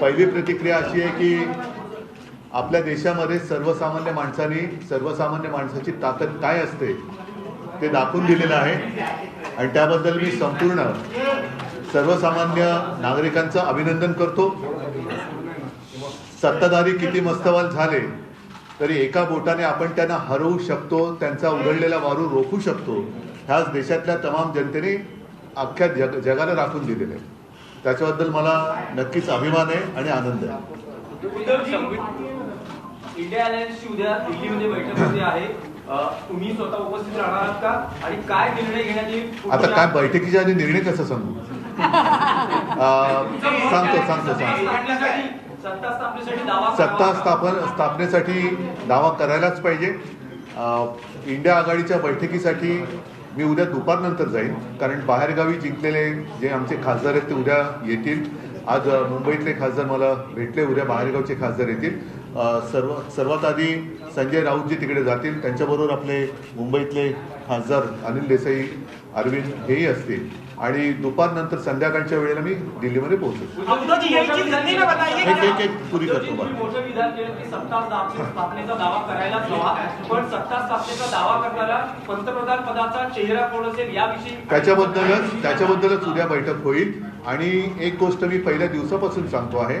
पहिली प्रतिक्रिया अशी आहे की आपल्या देशामध्ये सर्वसामान्य माणसांनी सर्वसामान्य माणसाची ताकद काय असते ते दाखवून दिलेलं आहे. आणि त्याबद्दल मी संपूर्ण सर्वसामान्य नागरिकांचं अभिनंदन करतो. सत्ताधारी किती मस्तवाल झाले तरी एका बोटाने आपण त्यांना हरवू शकतो त्यांचा उघडलेला वारू रोखू शकतो. ह्याच देशातल्या तमाम जनतेने अख्ख्या जग जगाला राखून दिलेलं आहे. त्याच्याबद्दल मला नक्कीच अभिमान आहे आणि आनंद आहे. उद्धवजी इंडिया अलायन्सची उद्या दिल्लीमध्ये बैठक होते आहे. अ, तुम्ही स्वतः उपस्थित राहणार आहात का? आणि काय निर्णय घेण्यात येईल? आता काय बैठकीच्या आधी निर्णय कसं सांगू? सांगतो सांगतो सांगतो. सत्ता? स्थापन स्थापनेसाठी दावा करायलाच पाहिजे. इंडिया आघाडीच्या बैठकीसाठी मी उद्या दुपारनंतर जाईन. कारण बाहेरगावी जिंकलेले जे आमचे खासदार आहेत ते उद्या येतील. आज मुंबईतले खासदार मला भेटले उद्या बाहेरगावचे खासदार येतील. सर्व सर्वात आधी संजय राऊतजी तिकडे जातील. त्यांच्याबरोबर आपले मुंबईतले खासदार अनिल देसाई अरविंद हेही असतील. आणि दुपारनंतर संध्याकाळच्या वेळेला मी दिल्लीमध्ये पोहोचेल. बताइए एक एक एक पुरी करतो त्याच्याबद्दलच त्याच्याबद्दलच उद्या बैठक होईल. आणि एक गोष्ट मी पहिल्या दिवसापासून सांगतो आहे.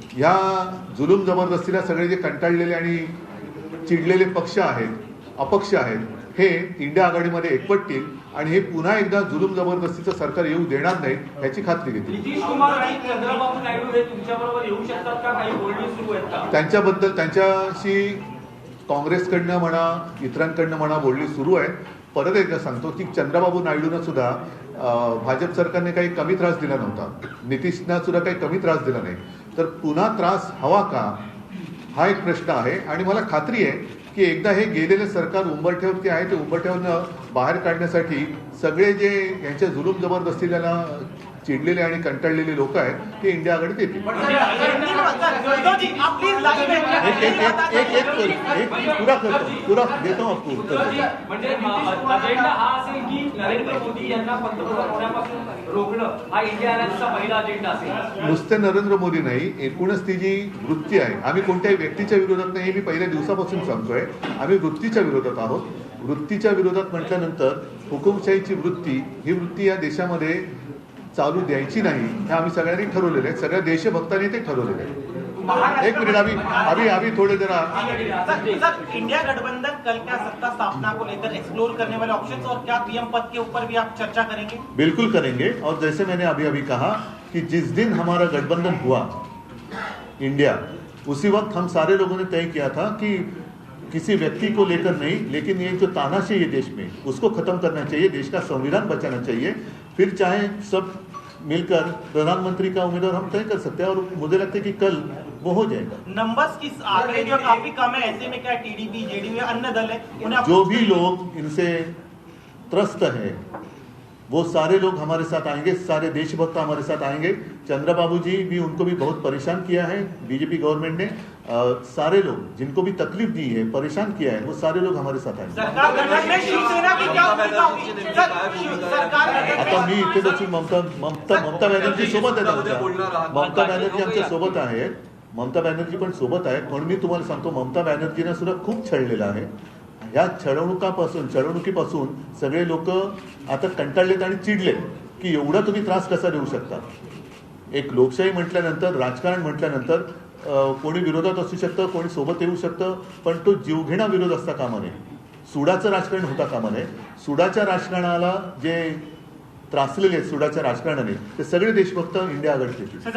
ह्या जुलूम जबरदस्तीला सगळे जे कंटाळलेले आणि चिडलेले पक्ष आहेत अपक्ष आहेत हे इंडिया आघाडीमध्ये एकवटतील आणि हे पुन्हा एकदा जुलूम जबरदस्तीचं सरकार येऊ देणार नाही याची खात्री घेतील. हे त्यांच्याबद्दल त्यांच्याशी काँग्रेसकडनं म्हणा इतरांकडनं म्हणा बोलणी सुरू आहे परत एकदा सांगतो की चंद्रबाबू नायडूंना सुद्धा भाजप सरकारने काही कमी त्रास दिला नव्हता. नितीशना सुद्धा काही कमी त्रास दिला नाही. तर पुन्हा त्रास हवा का? हा एक प्रश्न आहे. आणि मला खात्री आहे की एकदा हे गेलेलं सरकार उंबरठ्यावरती आहे ते उंबरठ्यावरनं बाहेर काढण्यासाठी सगळे जे यांच्या जुलूम जबरदस्तीला चिडलेले आणि कंटाळलेले लोक आहेत ते इंडिया आघाडीत येतील हिंदी में बता उद्धव जी आप प्लीज लाइव में एक एक एक एक एक एक एक पूरा करतो पूरा देतो आपको उत्तर उद्धवजी, देतो. म्हणजे अ, अजेंडा हा असेल की नरेंद्र मोदी यांना पंतप्रधान होण्यापासून रोखणं हा इंडिया अलायन्सचा पहिला अजेंडा असेल नुसते नरेंद्र मोदी नाही एकूणच ती जी वृत्ती आहे आम्ही कोणत्याही व्यक्तीच्या विरोधात नाही हे मी पहिल्या दिवसापासून सांगतोय आम्ही वृत्तीच्या विरोधात आहोत वृत्तीच्या विरोधात म्हटल्यानंतर हुकुमशाहीची वृत्ती ही वृत्ती या देशामध्ये चालू द्यायची नाही हे आम्ही सगळ्यांनी ठरवलेलं आहे. सगळ्या देशभक्तांनी ते ठरवलेलं आहे. एक मिनिट अभी अभी अभी थोड़े जरा इंडिया गठबंधन कल क्या सत्ता स्थापना को लेकर एक्सप्लोर करने वाले ऑप्शंस और क्या पीएम पद के ऊपर भी आप चर्चा करेंगे? बिल्कुल करेंगे। और जैसे मैंने अभी अभी कहा कि जिस दिन हमारा गठबंधन हुआ इंडिया उसी वक्त हम सारे लोगों ने तय किया था कि किसी व्यक्ति को लेकर नहीं लेकिन ये जो तानाशाही है देश में उसको खत्म करना चाहिए देश का संविधान बचाना चाहिए। फिर चाहे सब मिलकर प्रधानमंत्री का उम्मीदवार हम तय कर सकते हैं और मुझे लगता है कि कल वो हो जाएगा। नंबर्स की आंकड़े जो काफ़ी कम है ऐसे में क्या टीडीपी जेडीयू अन्य दल है? जो भी लोग इनसे त्रस्त हैं वो सारे लोग हमारे साथ आएँगे सारे देशभक्त हमारे साथ आएँगे। चंद्रबाबू जी भी उनको भी बहुत परेशान किया है बीजेपी गवर्नमेंट ने। अ, सारे लोग जिनको भी तकलीफ़ दी है परेशान किया है वो सारे लोग हमारे साथ आएँगे। आता मी इथे ममता ममता ममता बॅनर्जी सोबत आमच्या। ममता बॅनर्जी आमच्या सोबत आहेत ममता बॅनर्जी पण सोबत आहेत पण मी तुम्हाला सांगतो ममता बॅनर्जीने सुद्धा खूप छळलेलं आहे। ह्या छळवणुकापासून छळवणुकीपासून सगळे लोक आता कंटाळलेत आणि चिडलेत की एवढा तुम्ही त्रास कसा देऊ शकता? एक लोकशाही म्हटल्यानंतर राजकारण म्हटल्यानंतर कोणी विरोधात असू शकतं कोणी सोबत येऊ शकतं पण तो जीवघेणा विरोध असता कामा नये. सुडाचं राजकारण होता कामा नये. सुडाच्या राजकारणाला जे त्रासलेले आहेत सुडाच्या राजकारणाने ते सगळे देशभक्त इंडिया आघाडीचे